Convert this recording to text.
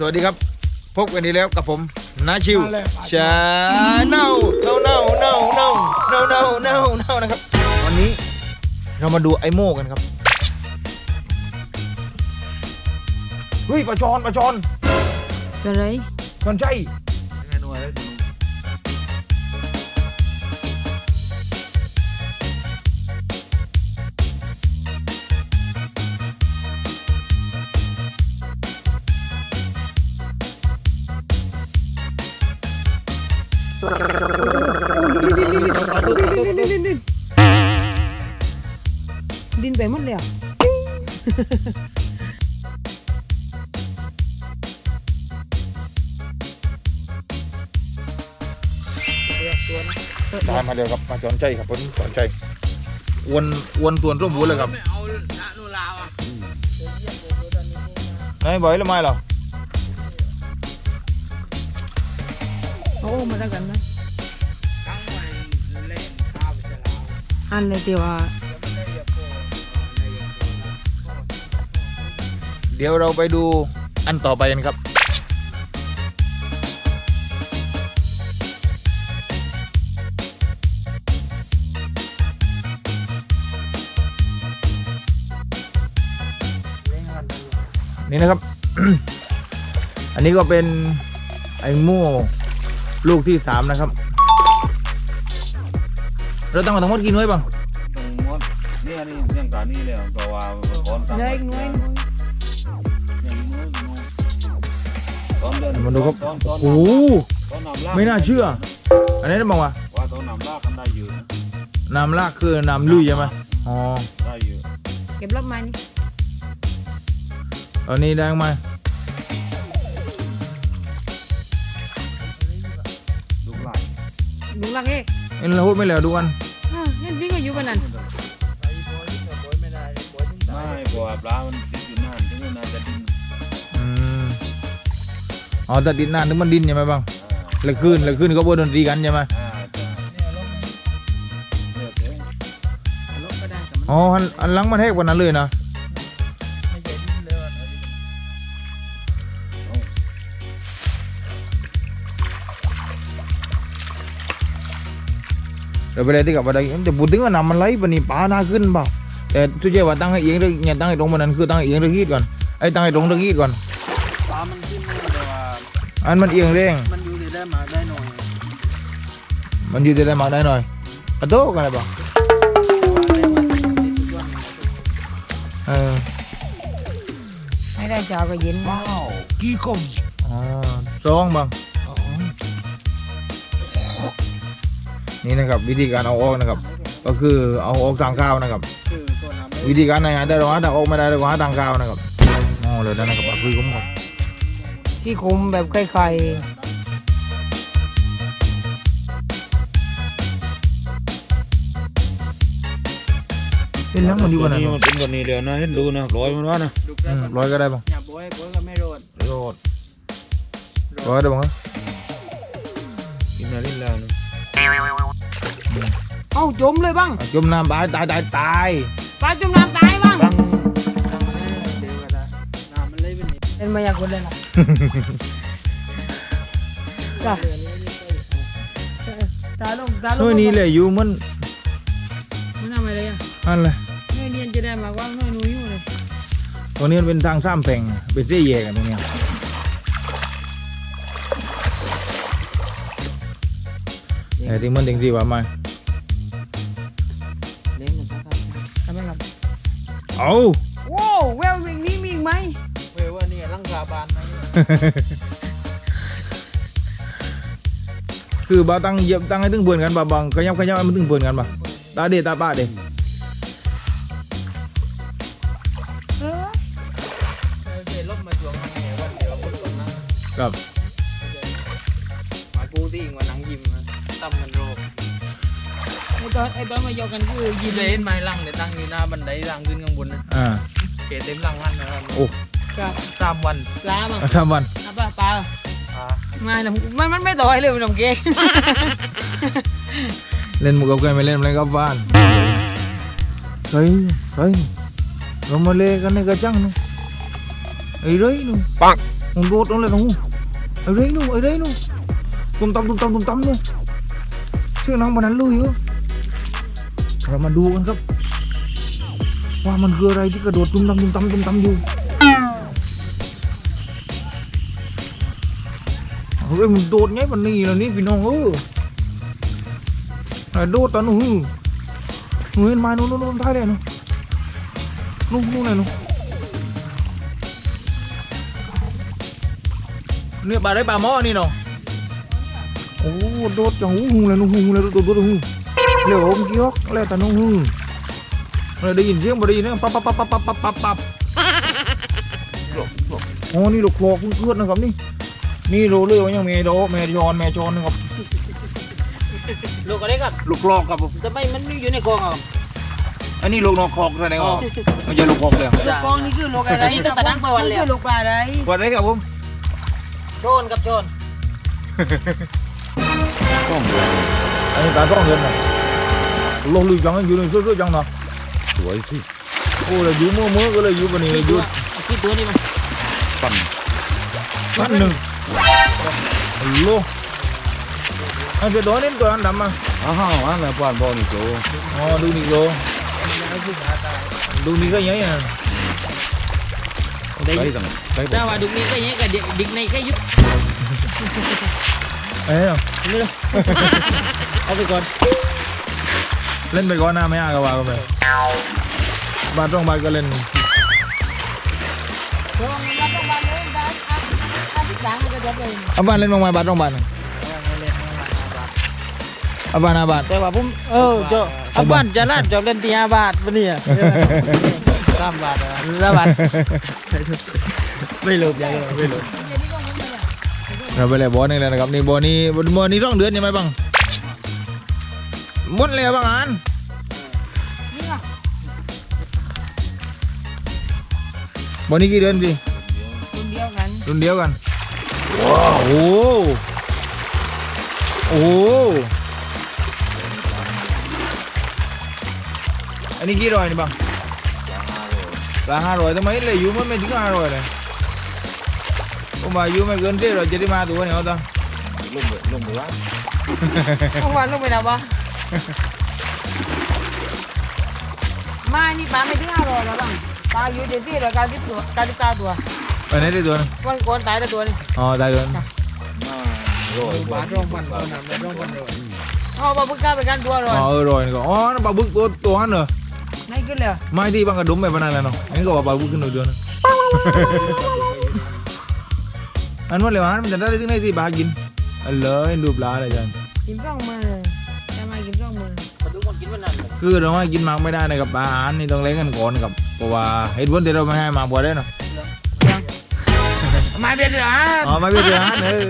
สวัสดีครับ พบกันอีกแล้วกับผมนาชิวมาเลยชาเน่าเน่าเน่าเน่าเน่าเน่าเน่าเน่าเน่านะครับ วันนี้เรามาดูไอโม่กันครับเฮ้ยปลาชอนปลาชอนอะไรชอนใช่ ดินไปหมดเลยอะได้มาเร็วครับมาชอนใช่ครับผมชอนใช่อ้วนอ้วนตัวนร่วมหัวเลยครับไม่เอาหนาโนลาวอะไหนบ่อยหรือไม่เหรอ เอ้มาแล้วกันไหมอันในที่ว่า เดี๋ยวเราไปดูอันต่อไปกันครับ นี่นะครับ อันนี้ก็เป็นไอ้โม่ ลูกที่สามนะครับ เราตั้งมาทั้งหมดกี่หน่วยบ้างตรงมดเนี่ยนี่ยังการนี่เลยเพราะว่าก่อนตั้งเล็กน้อยยังน้อยตอนเดินมาดูครับ ตอนตอนโอ้โหตอนน้ำลากไม่น่าเชื่อ อันนี้ต้องบอกว่าว่าตอนน้ำลากกันได้อยู่นะน้ำลากคือน้ำลุยใช่ไหมอ๋อได้อยู่เก็บรอบไม้นี่ตอนนี้แดงไหม ลุงลักเอ๊ะเอ็นเราพูดไม่เหลือดูกันอ่านี่ดิ้งก็อยู่กันนั่นไม่กว่าปลามันติดอยู่นานถึงนานจะดิ้นอืมอ๋อแต่ดินนานนึกมันดินใช่ไหมบ้างอ่าแล้วขึ้นแล้วขึ้นก็บนดนตรีกันใช่ไหมอ่าจะเนี่ยเจ๊งลบก็ได้แต่มันอ๋ออันอันหลังมันแหกกว่านั้นเลยนะ ยตั้งให้ตรงมันนั้นคือตั้งให้เองตะกี้ก่อนไอ้ตั้งให้ตรงตะกี้ก่อนปลามันขึ้นแต่ว่าอันมันเอียงเร่งมันอยู่ได้มาได้หน่อยมันอยู่ได้มากได้หน่อยกระโดดกันเลยเปล่าเออไม่ได้เช้าก็เย็น ว้าวกี่กลมอ๋อซองบ้าง นี่นะครับวิธีการเอาออกนะครับ ก็คือเอาออกทางข้าวนะครับคือตัวน้ำวิธีการในหาได้เราหาทางออกไม่ได้เราหาทางข้าวนะครับอ๋อเลยได้นะครับคุยกันก่อนที่คุมแบบไข่เป็นน้ำมันอยู่กันนะนี่มันเป็นวันนี้เลยนะเห็นดูนะร้อยมันว่านะดูได้อืมร้อยก็ได้บ้างอย่าโบยโบยก็ไม่โดนโรดร้อยได้บ้างกินอะไรแล้วนะๆเอ้าจมเลยบ้างจมน้ำตายตายตายตายปลาจมน้ำตายบ้างตั้งทำอะไรเดี๋ยวก็ได้น้ำมันเลยเป็นนี้เป็นมายากลเลยนะจ้ะตาลงตาลงหน่วยนี้เลยอยู่มันไม่ทำอะไรอะอันเลยหน่วยเนียนจะได้มากว่าหน่วยหนูอยู่เลยตรงนี้มันเป็นทางซ้ำแผงเป็นเส้ยแยกกันตรงเนี้ยแต่ที่มันถึงที่ว่ามา เอาโว้วแวววิ่งนี้มีอีกไหมเว้ยว่านี่ลังคาบานนะเนี่ยคือบาตั้งเหยียบตั้งให้ตึงเบือนกันบ่บางขยับขยับให้มันตึงเบือนกันบ่ตาเดตาป้าเดเออเดี๋ยวลบมาจวงมันเนี่ยวันเดียวคนตรงนั้นครับ มากูที่อิงว่านังยิมนะตั้มกันโรคไอ ตอนไอตอนมาโยกกันคือยิยินมเลเลยยเห็นไหมลังเนี่ยตั้งอยู่หน้าบันไดลังขึ้นข้างบนนะอ่าเกเต็มลังลั่นนะครับโอ้กับสามวันปลาบ้างทำวันเอาปลาปลาอ่าไม่นะมันมันไม่ต่อยเลยมันน้ำเก๊กเล่นหมูกับใครไม่เล่นอะไรกับบ้านเฮ้ยเฮ้ยเรามาเล่นกันในกระจังนู่นไอ้เร้ยนู่นปังผมโดดลงเลยน้องไอ้เร่นู่ไอ้เร่นู่ตุ้มตำตุ้มตำตุ้มตำนู่เชื่อน้องบนนั้นเลยเหรอ เรามาดูกันครับ ว่ามันคืออะไรที่กระโดดตุ้มตำตุ้มตำตุ้มตำอยู่เฮ้ยมันโดดไงมันนี่แล้วนี่พี่น้องเออไอ้โดดตอนนู้นเห็นไมนู้นนู้นนู้นท้ายเลยนู้นนู้นนู้นเลยนู้นเนี่ย bà đấy bà mò đi nào ồ đốt cho hú hùng là nó hùng là đốt đốt hùng liệu ông kia là ta nó hùng là đi nhìn riêng mà đi nữa pap pap pap pap pap pap pap ô นี่ลูกคลอกเพื่อนนะครับนี่นี่รู้เลยว่ายังแม่ดอแม่จอนแม่จอนนะครับลูกอะไรครับลูกคลอกครับผมทำไมมันอยู่ในกองอะอันนี้ลูกนอกคลอกแสดงว่าไม่ใช่ลูกคลอกเลยลูกกองนี่คือลูกอะไรนี่ตั้งแต่ตั้งไปวันแล้วลูกปลาอะไรกดได้ครับผมโชนกับโชนต้องเดือนอันนี้ตาต้องเงินนะลงลุยจังอยู่ในช่วยๆจังเนาะ สวยสิโอ้เลยอยู่มือมือก็เลยอยู่บนนี้เลยอยู่กี่ตัวนี่มันปั่นพันหนึ่งโลอันเดียวตัวนี้ตัวอันดำอะอ้าวอันนั้นปั่นบอลนี่โจ อ๋อดูนี่โลดูนี่ก็ยังไงอะได้ได้ตั้งได้ถ้าว่าดุกนี้ก็ยังกับดิกในก็ยุบเอ้ยเอาไปก่อนเล่นไปก่อนนะไม่อาก็ว่ากันไปบาต้องบาก็เล่นอาบานเป็นเอาบาทเล่นบางบาทต้องบาทเอาบาทอาบาทแต่ว่าผมเออเจ้าอาบานจะลาดจอบเล่นตีห้าบาทปะเนี่ยสามบาทละบาทไม่ลบยังไม่ลบเราไปเลยบอลนี่เลยนะครับนี่บอลนี่บอลนี่ต้องเดือนยังไงบ้าง หมดเลยบางอันบอลนี่กี่เดือนสิคนเดียวกันรุ่นเดียวกันว้าวโอ้โหโอ้โหอันนี้กี่ร้อยนี่บ้างละห้าร้อยทำไมเลยอยู่มันไม่ถึงห้าร้อยเลยผมว่าอยู่ไม่เกินเจ็ดร้อยจะได้มาตัวเนี่ยเอาตังลงไปลงไปว่าทุกวันลงไปนะวะมานี่ปลาไม่ถึงห้าร้อยแล้วบ้างปลาอยู่เดี๋ยวที่เราการที่ตัวการที่ตาตัวไปไหนได้ตัวนึงวันก่อนตายแต่ตัวนี่อ๋อได้ตัวนึงมาโรยบาทร่องพันเอาหนักไม่ร่องพันเลยเอามาพึ่งกล้าไปกันตัวเลยอ๋อเออร้อยนี่ก็อ๋อนั่นปลาบึกตัวตัวนั้นเหรอไม่ขึ้นเลยไม่ที่บางกระดุมแบบนั้นแหละเนาะอันนี้ก็ว่าปลาบึกขึ้นหนึ่งเดือนนึงอันว่าเลยวะมันจะได้ถึงไหนสิปลากินอันเลยดูปลา มาดูคนกินมันนั่นคือเราให้กินหมักไม่ได้นะครับอาหารนี่ต้องเลี้ยงกันก่อนครับเพราะว่าเหตุผลที่เราไม่ให้หมาบัวได้เนาะ มาเป็นเหรออ๋อไม่เป็นไรอาหารเออ